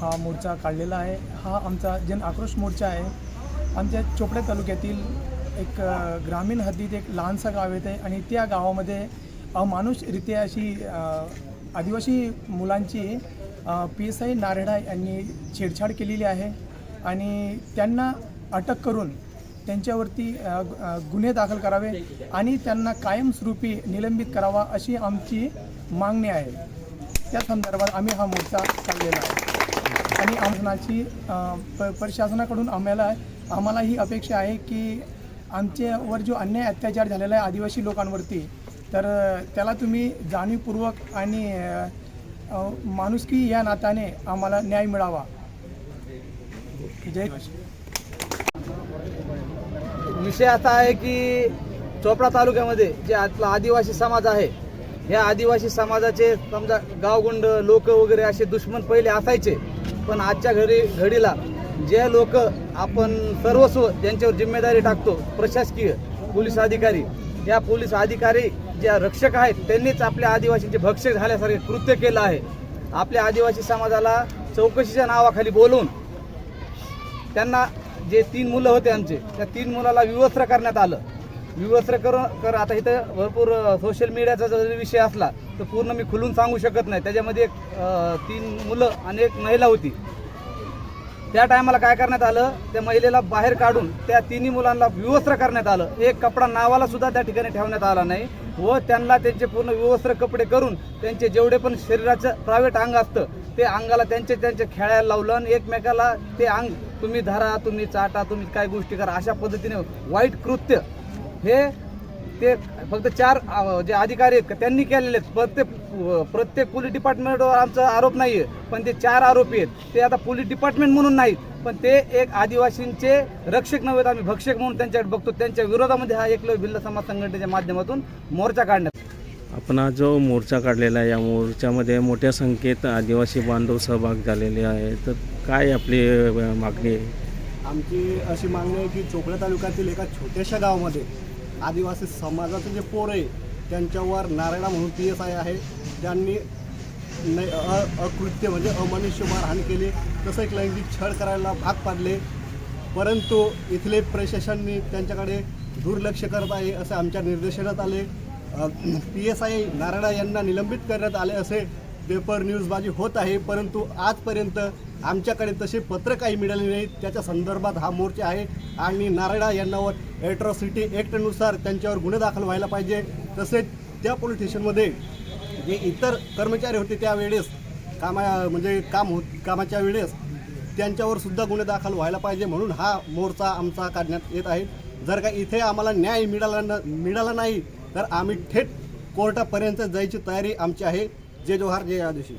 हा मोर्चा काढलेला आहे. हा आमचा जन आक्रोश मोर्चा आहे. आमच्या चोपडे तालुक्यातील एक ग्रामीण हद्दीत एक लहानसा गाव येते आणि त्या गावामध्ये अमानुषरित्या अशी आदिवासी मुलांची पी एस आय नारेडा यांनी छेडछाड केलेली आहे आणि त्यांना अटक करून त्यांच्यावरती गुन्हे दाखल करावे आणि त्यांना कायमस्वरूपी निलंबित करावा अशी आमची मागणी आहे. त्या संदर्भात आम्ही हा मोर्चा काढलेला आहे. आणि प प्रशासनाकडून आम्हाला आम्हाला ही अपेक्षा आहे की आमच्यावर जो अन्याय अत्याचार झालेला आहे आदिवासी लोकांवरती तर त्याला तुम्ही जाणीवपूर्वक आणि माणुसकी या नात्याने आम्हाला न्याय मिळावा. जय विषय असा आहे की चोपडा तालुक्यामध्ये जे आपला आदिवासी समाज आहे या आदिवासी समाजाचे समजा गावगुंड लोक वगैरे असे दुश्मन पहिले असायचे. पण आजच्या घडी घडीला जे लोक आपण सर्वस्व ज्यांच्यावर जिम्मेदारी टाकतो प्रशासकीय पोलीस अधिकारी या पोलीस अधिकारी ज्या रक्षक आहेत त्यांनीच आपल्या आदिवासींचे भक्षक झाल्यासारखे कृत्य केलं आहे. आपल्या आदिवासी समाजाला चौकशीच्या नावाखाली बोलवून त्यांना जे तीन मुलं होते आमचे त्या तीन मुलाला विवस्त्र करण्यात आलं. विवस्त्र करून कर आता इथं भरपूर सोशल मीडियाचा जरी विषय असला तर पूर्ण मी खुलून सांगू शकत नाही. त्याच्यामध्ये एक तीन मुलं आणि एक महिला होती. त्या टायमाला काय करण्यात आलं? त्या महिलेला बाहेर काढून त्या तिन्ही मुलांना विवस्त्र करण्यात आलं. एक कपडा नावाला सुद्धा त्या ठिकाणी ठेवण्यात आला नाही. व त्यांना त्यांचे पूर्ण विवस्त्र कपडे करून त्यांचे जेवढे पण शरीराचं प्रायव्हेट अंग असतं ते अंगाला त्यांचे त्यांचे खेळायला लावलं आणि एकमेकाला ते अंग तुम्ही धरा तुम्ही चाटा तुम्ही काय गोष्टी करा अशा पद्धतीने वाईट कृत्य हे ते फक्त चार जे अधिकारी आहेत त्यांनी केलेले आहेत. प्रत्येक प्रत्येक पोलीस डिपार्टमेंटवर आमचा आरोप नाहीये. पण ते चार आरोपी आहेत. ते आता पोलीस डिपार्टमेंट म्हणून नाहीत. पण ते एक आदिवासींचे रक्षक नव्हेत आम्ही भक्षक म्हणून त्यांच्याकडे बघतो. त्यांच्या विरोधामध्ये हा एकलव्य भिल्ल समाज संघटनेच्या माध्यमातून मोर्चा काढण्यात आपण हा जो मोर्चा काढलेला आहे या मोर्चामध्ये मोठ्या संख्येत आदिवासी बांधव सहभाग झालेले आहे तर काय आपली मागणी आहे? आमची अशी मागणी आहे की चोपडा तालुक्यातील एका छोट्याशा गावामध्ये आदिवासी समाजाचे जे पोर आहे त्यांच्यावर नारायणा म्हणून पी एस आय आहे. त्यांनी नै अ अकृत्य म्हणजे अमनुष्य मारहाण केली. तसं एक लैंगिक छळ करायला भाग पाडले. परंतु इथले प्रशासनने त्यांच्याकडे दुर्लक्ष करत आहे असे आमच्या निर्देशनात आले. पी एस आय नारायणा यांना निलंबित करण्यात आले असे पेपर न्यूजबाजी होत आहे परंतु आजपर्यंत आमच्याकडे तसे पत्र काही मिळाले नाहीत त्याच्या संदर्भात हा मोर्चा आहे आणि नारायणा यांनावर ॲट्रॉसिटी ॲक्टनुसार त्यांच्यावर गुन्हे दाखल व्हायला पाहिजे. तसेच त्या पोलीस स्टेशनमध्ये जे इतर कर्मचारी होते त्यावेळेस कामा म्हणजे काम हो कामाच्या वेळेस त्यांच्यावर सुद्धा गुन्हे दाखल व्हायला पाहिजे म्हणून हा मोर्चा आमचा काढण्यात येत आहे. जर का इथे आम्हाला न्याय मिळाला न मिळाला नाही तर आम्ही थेट कोर्टापर्यंत जायची तयारी आमची आहे. जय जोहार जय आदिशी